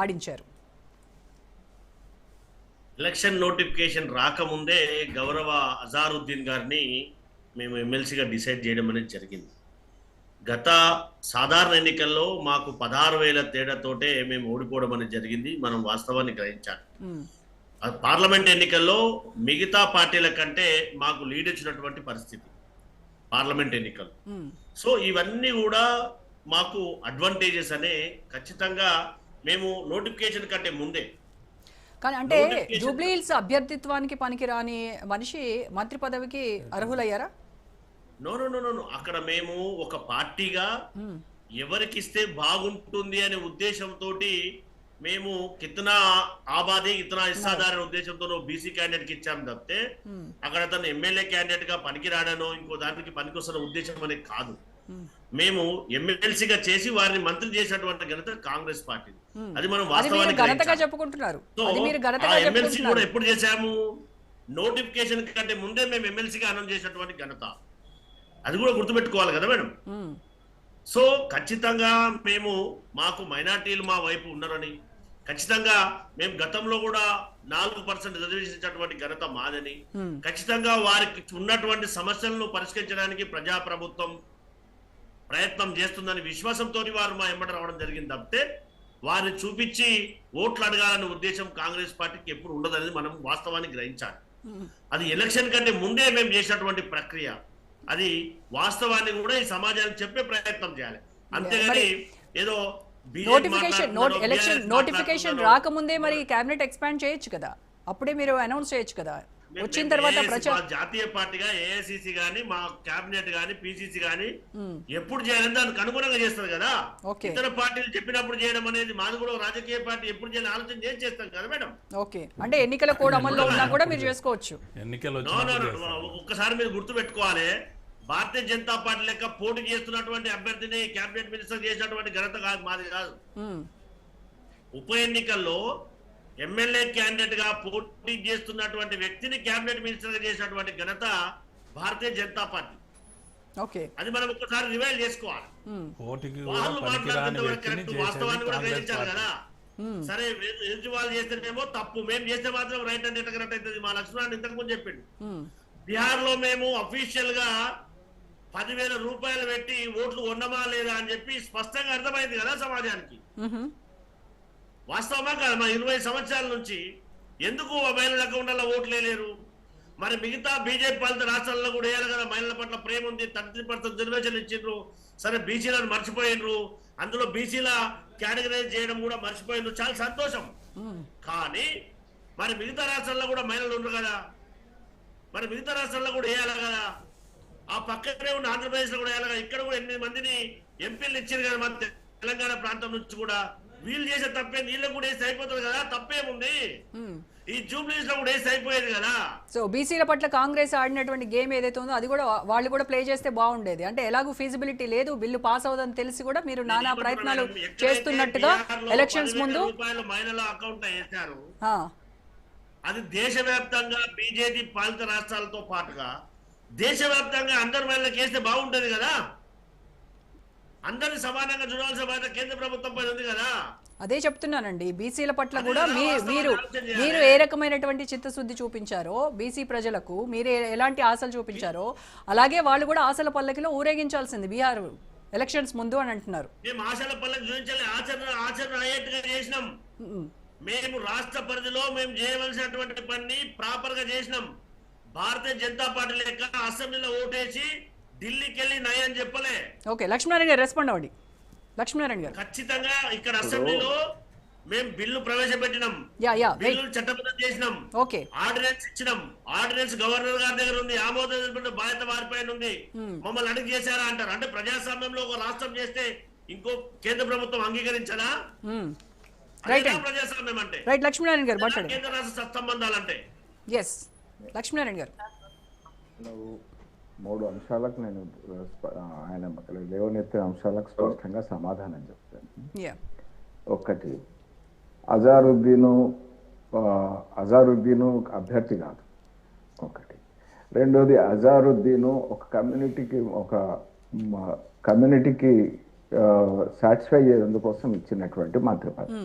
ఆడించారు. Election notification రాకముందే గౌరవ అజారుద్దీన్ గారిని మేము ఎమ్మెల్సీగా డిసైడ్ చేయడం అనేది జరిగింది. గత సాధారణ ఎన్నికల్లో మాకు పదహారు వేల తేడాతోటే మేము ఓడిపోవడం అనేది జరిగింది. మనం వాస్తవాన్ని గ్రహించాలి. పార్లమెంట్ ఎన్నికల్లో మిగతా పార్టీల కంటే మాకు లీడ్ ఇచ్చినటువంటి పరిస్థితి పార్లమెంట్ ఎన్నికలు. సో ఇవన్నీ కూడా మాకు అడ్వాంటేజెస్ అనే ఖచ్చితంగా మేము నోటిఫికేషన్ కంటే ముందే కానీ అంటే జూబ్లీహిల్స్ అభ్యర్థిత్వానికి పనికిరాని మనిషి మంత్రి పదవికి అర్హులయ్యారా నో నో నో. అక్కడ మేము ఒక పార్టీగా ఉమ్, ఎవరికిస్తే బాగుంటుంది అనే ఉద్దేశంతో మేము కితనా ఆబాది ఇతనా ఇస్తాదారి ఉద్దేశంతో బీసీ క్యాండిడేట్కి ఇచ్చాం తప్పితే ఉమ్, అక్కడ తను ఎమ్మెల్యే క్యాండిడేట్గా పనికిరాడనో ఇంకో దానికి పనికొస్తున్న ఉద్దేశం అనేది కాదు. మేము ఎమ్మెల్సీగా చేసి వారిని మంత్రి చేసినటువంటి ఘనత కాంగ్రెస్ పార్టీ. అది మనం వాస్తవానికి. చెప్పుకుంటున్నారు. ఎమ్మెల్సీ కూడా ఎప్పుడు చేశాము? నోటిఫికేషన్ కంటే ముందే మేము ఎమ్మెల్సీగా అనౌన్స్ చేసినటువంటి ఘనత. అది కూడా గుర్తుపెట్టుకోవాలి కదా మేడం? సో ఖచ్చితంగా మేము మాకు మైనార్టీలు మా వైపు ఉన్నారని ఖచ్చితంగా మేము గతంలో కూడా నాలుగు పర్సెంట్ రిజర్వేషన్ ఘనత మాదని ఖచ్చితంగా వారికి ఉన్నటువంటి సమస్యలను పరిష్కరించడానికి ప్రజాప్రభుత్వం ప్రయత్నం చేస్తుందని విశ్వాసంతో వారు మా ఎంబట రావడం జరిగింది తప్పితే వారిని చూపించి ఓట్లు అడగాలనే ఉద్దేశం కాంగ్రెస్ పార్టీకి ఎప్పుడు ఉండదనేది మనం వాస్తవాన్ని గ్రహించాలి. అది ఎలక్షన్ కంటే ముందే మేము చేసినటువంటి ప్రక్రియ. అది వాస్తవాన్ని కూడా ఈ సమాజానికి చెప్పే ప్రయత్నం చేయాలి. అంతేగాని ఏదో నోటిఫికేషన్ ఎలక్షన్ నోటిఫికేషన్ రాకముందే మరి క్యాబినెట్ ఎక్స్పాండ్ చేయొచ్చు కదా. అప్పుడే మీరు అనౌన్స్ చేయొచ్చు కదా. వచ్చిన తర్వాత జాతీయ పార్టీగా ఏఐసిసి గాని మా కేబినెట్ గాని పిసిసి గాని ఎప్పుడు చేయాలని దానికి అనుగుణంగా చేస్తారు కదా. ఇతర పార్టీలు చెప్పినప్పుడు చేయడం అనేది మాది కూడా రాజకీయ పార్టీ ఎప్పుడు చేయాలని ఆలోచన చేసి చేస్తాం కదా మేడం. ఓకే. అంటే ఎన్నికల కోడ్ అమల్లో ఉన్నా కూడా మీరు చేసుకోవచ్చు. ఎన్నికలు. ఒక్కసారి మీరు గుర్తు పెట్టుకోవాలి. భారతీయ జనతా పార్టీ లెక్క పోటీ చేస్తున్నటువంటి అభ్యర్థిని కేబినెట్ మినిస్టర్ చేసినటువంటి ఘనత కాదు మాది కాదు. ఉప ఎన్నికల్లో ఎమ్మెల్యే క్యాండిడేట్గా పోటీ చేస్తున్నటువంటి వ్యక్తిని కేబినెట్ మినిస్టర్గా చేసినటువంటి ఘనత భారతీయ జనతా పార్టీ. ఓకే. అది మనం ఒక్కసారి రివైల్ చేసుకోవాలి. వాళ్ళు మాట్లాడుతున్న వాస్తవాన్ని కూడా గ్రహించాలి కదా? సరే వాళ్ళు చేస్తేనేమో తప్పు. మేము చేస్తే మాత్రం రైట్ అంటే కరెక్ట్ అవుతుంది. మా లక్ష్మణ్ ఇంతకు ముందు చెప్పిండు. బీహార్లో మేము అఫీషియల్గా పదివేల రూపాయలు పెట్టి ఓట్లు ఉండమా లేదా అని చెప్పి స్పష్టంగా అర్థమైంది కదా సమాజానికి? వాస్తవమా కాదు మా ఇరవై సంవత్సరాల నుంచి ఎందుకు మహిళల అకౌంట్లలో ఓట్లు వేయలేరు? మరి మిగతా బీజేపీ పాలిత రాష్ట్రాల్లో కూడా వేయాలి కదా మహిళల పట్ల ప్రేమ ఉంది థర్టీ పర్సెంట్ రిజర్వేషన్ ఇచ్చిండ్రు సరే బీసీలను మర్చిపోయినరు అందులో బీసీల కేటగరైజ్ చేయడం కూడా మర్చిపోయినరు చాలా సంతోషం. కానీ మరి మిగతా రాష్ట్రాల్లో కూడా మహిళలు ఉండరు కదా. మరి మిగతా రాష్ట్రాల్లో కూడా వేయాలి కదా? ఆ పక్కనే ఉన్న ఆంధ్రప్రదేశ్లో కూడా వేయాలి కదా? ఇక్కడ కూడా ఎనిమిది మందిని ఎంపీలు ఇచ్చారు కదా మన తెలంగాణ ప్రాంతం నుంచి కూడా. వీళ్ళు చేసే తప్పే వీళ్ళకి కూడా వేసి అయిపోతుంది కదా? తప్పేముంది. ఈ జూబ్లీస్లో కూడా వేసి అయిపోయేది కదా? సో బీసీల పట్ల కాంగ్రెస్ ఆడినటువంటి గేమ్ ఏదైతే ఉందో అది కూడా వాళ్ళు కూడా ప్లే చేస్తే బాగుండేది. అంటే ఎలాగూ ఫీజిబిలిటీ లేదు బిల్లు పాస్ అవుదని తెలిసి కూడా మీరు నానా ప్రయత్నాలు చేస్తున్నట్టుగా ఎలక్షన్స్ ముందు మహిళల అకౌంట్ వేశారు. అది దేశవ్యాప్తంగా బీజేపీ పాలిత రాష్ట్రాలతో పాటుగా దేశవ్యాప్తంగా అందరి మహిళలకు వేస్తే బాగుంటది కదా? అందరిని సమానంగా చూడాల్సిన బాధ్యత కేంద్ర ప్రభుత్వం పైన ఉంది కదా? అదే చెప్తున్నానండి. బీసీల పట్ల కూడా మీరు. మీరు ఏ రకమైనటువంటి చిత్తశుద్ధి చూపించారో బీసీ ప్రజలకు మీరు ఎలాంటి ఆశలు చూపించారో అలాగే వాళ్ళు కూడా ఆశల పల్లకిలో ఊరేగించాల్సింది బీహార్ ఎలక్షన్స్ ముందు అని అంటున్నారు. మేము ఆశల పల్లెకి చూపించాలి. ఆచరణ ఆచరణ అయ్యేట్టుగా చేసినాం. మేము. రాష్ట్ర పరిధిలో మేము చేయవలసినటువంటి పని ప్రాపర్గా చేసినాం. భారతీయ జనతా పార్టీ లెక్క అసెంబ్లీలో ఓటేసి ఢిల్లీకి వెళ్ళి నయ అని చెప్పలే. ఓకే లక్ష్మీనారాయణ గారు రెస్పాండ్ అవ్వండి. లక్ష్మీనారాయణ గారు. ఖచ్చితంగా ఇక్కడ అసెంబ్లీలో మేము bill ప్రవేశపెట్టినాం. Yeah yeah wait. Bill చట్టబద్ధం చేసినాం. ఓకే. ఆర్డినెన్స్ ఇచ్చినాం. ఆర్డినెన్స్ గవర్నర్ గారి దగ్గర ఉంది ఆమోదించిన బాధ్యత వారిపైన ఉంది. మమ్మల్ని అడిగి చేశారా అంటారు. అంటే ప్రజాస్వామ్యంలో ఒక రాష్ట్రం చేస్తే ఇంకో కేంద్ర ప్రభుత్వం అంగీకరించదా? ప్రజాస్వామ్యం అంటే. రైట్ లక్ష్మీనారాయణ గారు కేంద్ర రాష్ట్ర సత్సంబంధాలంటే ఎస్ లక్ష్మీనారాయణ గారు. మూడు అంశాలకు నేను ఆయన లేవనెత్తిన అంశాలకు స్పష్టంగా సమాధానం చెప్తాను. ఒకటి అజారుద్దీను అజారుద్దీను అభ్యర్థి కాదు. ఒకటి. రెండోది అజారుద్దీను ఒక కమ్యూనిటీకి ఒక కమ్యూనిటీకి సాటిస్ఫై చేసేందుకోసం ఇచ్చినటువంటి మంత్రి పదవి